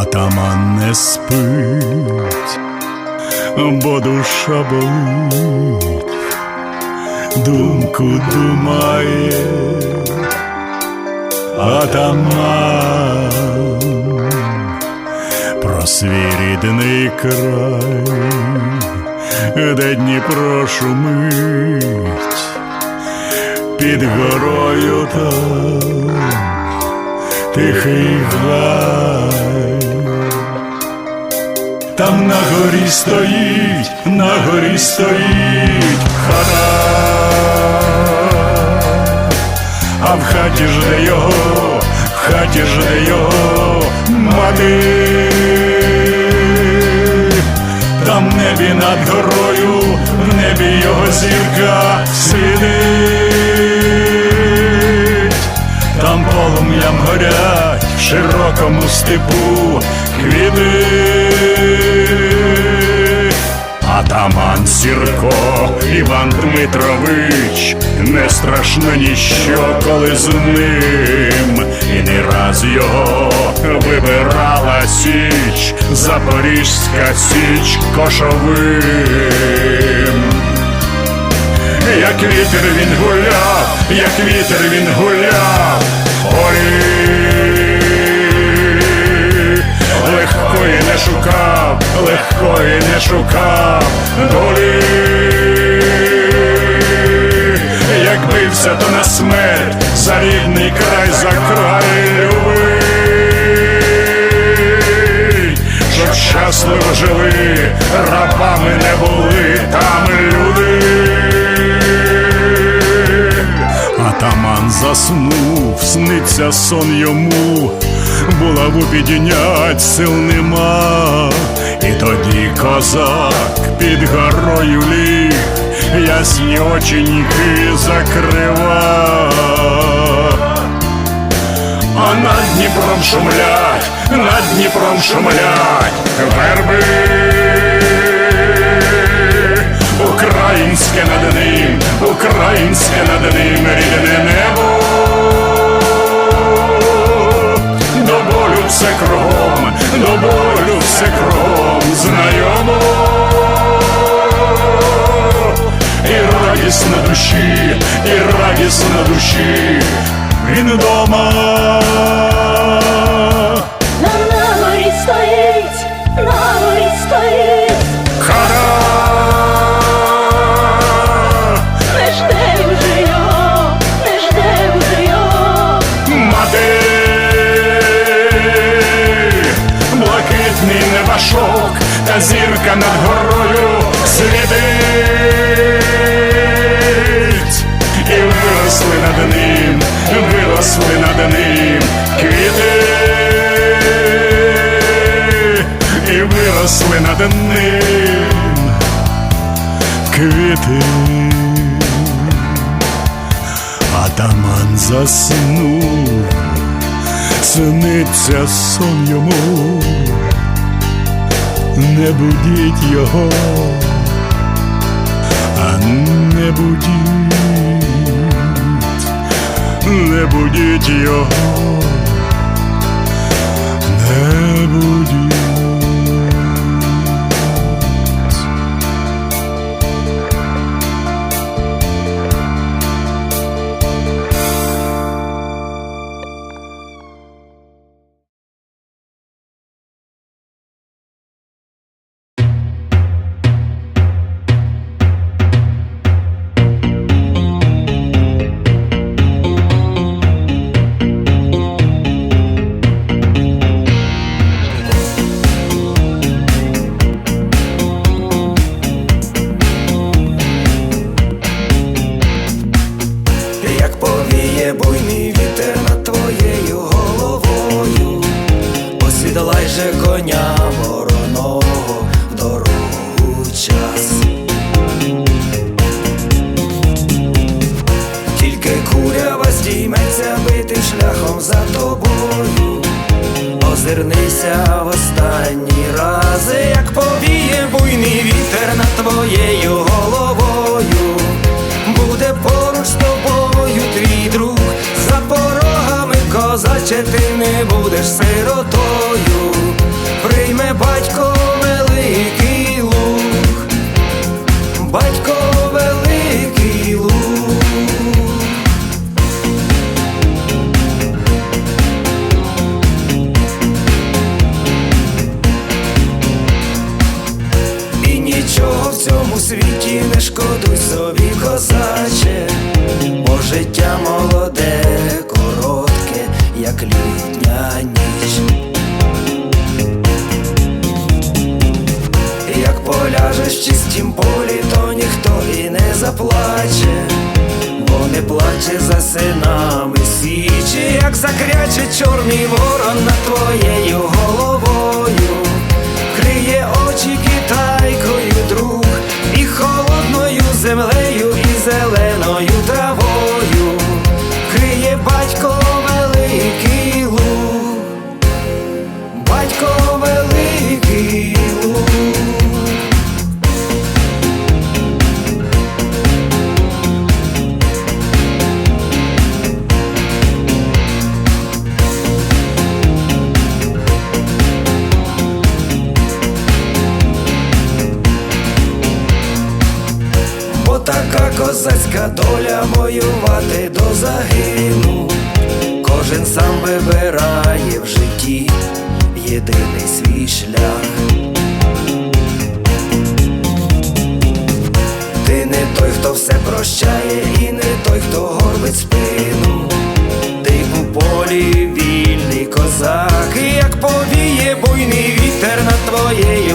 атаман не спить, бо душа болить, думку думає, атаман. Про свій рідний край, де Дніпро шумить, під горою там тихий гай. Там на горі стоїть, на горі стоїть хата, а в хаті жде його, в хаті жде його мати. Там в небі над горою, в небі його зірка світить, там полум'ям горять в широкому степу квіти. Атаман Сірко, Іван Дмитрович, не страшно ніщо, коли з ним, і не раз його вибирала січ, Запорізька січ кошовим. Як вітер він гуляв, як вітер він гуляв, ой, легкої не шукав, легкої не шукав долі. Як бився, то на смерть за рідний край, за край любий, щоб щасливо жили, рабами не були там люди. Атаман заснув, сниться сон йому, булаву піднять сил нема, і тоді козак під горою ліг, ясні оченьки закрива. А над Дніпром шумлять, над Дніпром шумлять верби. Горі і виросли над ним. Квіти. Атаман заснув, сниться сон йому, не будіть його, а не будіть, не будіть його, не будіть. Озирнися в останні рази, як повіє буйний вітер над твоєю головою. Буде поруч з тобою твій друг, за порогами козаче, ти не будеш сиротою. прийме батько закряче чорний ворон доля воювати до загину. Кожен сам вибирає в житті єдиний свій шлях. Ти не той, хто все прощає, і не той, хто горбить спину. Ти у полі вільний козак, як повіє буйний вітер над твоєю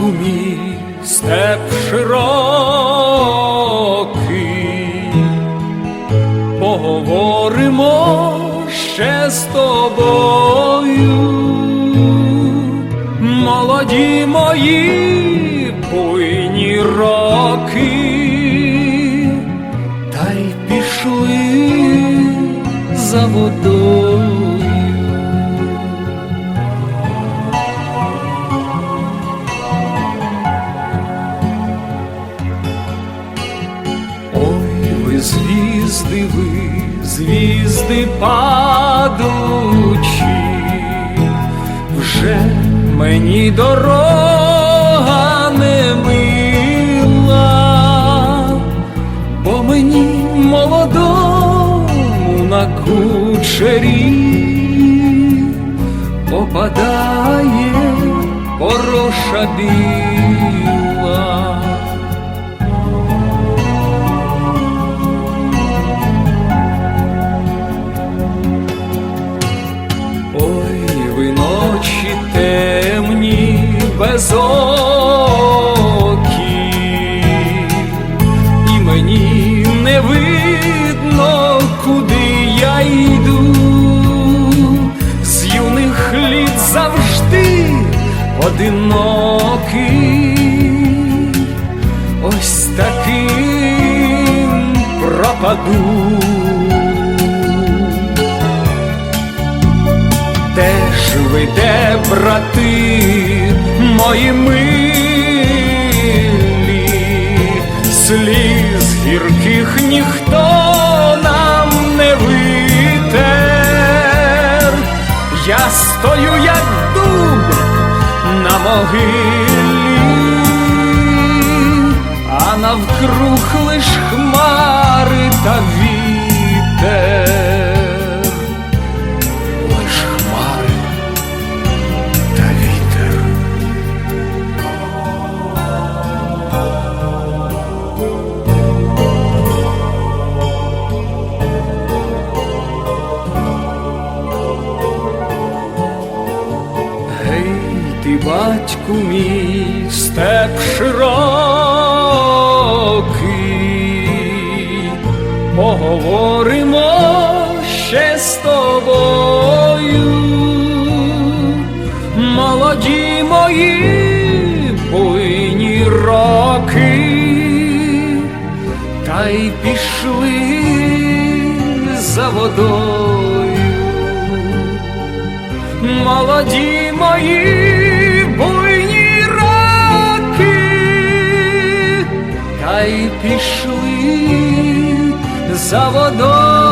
батьку мій, степ широкий, поговоримо ще з тобою, молоді мої буйні роки, та й пішли за водою. Звізди, ви звізди падучі, вже мені дорога не мила, бо мені молодому на кучері попадає пороша біла. Безокі, і мені не видно, куди я йду. З юних літ завжди одинокий, ось таким пропаду. Де ж ви, де брати мої милі, сліз гірких ніхто нам не витер. Я стою, як дуб на могилі, а навкруг лиш хмари та вітер. Батьку мій степ широкий, поговоримо ще з тобою, молоді мої буйні роки, та й пішли за водою. Молоді мої за водою.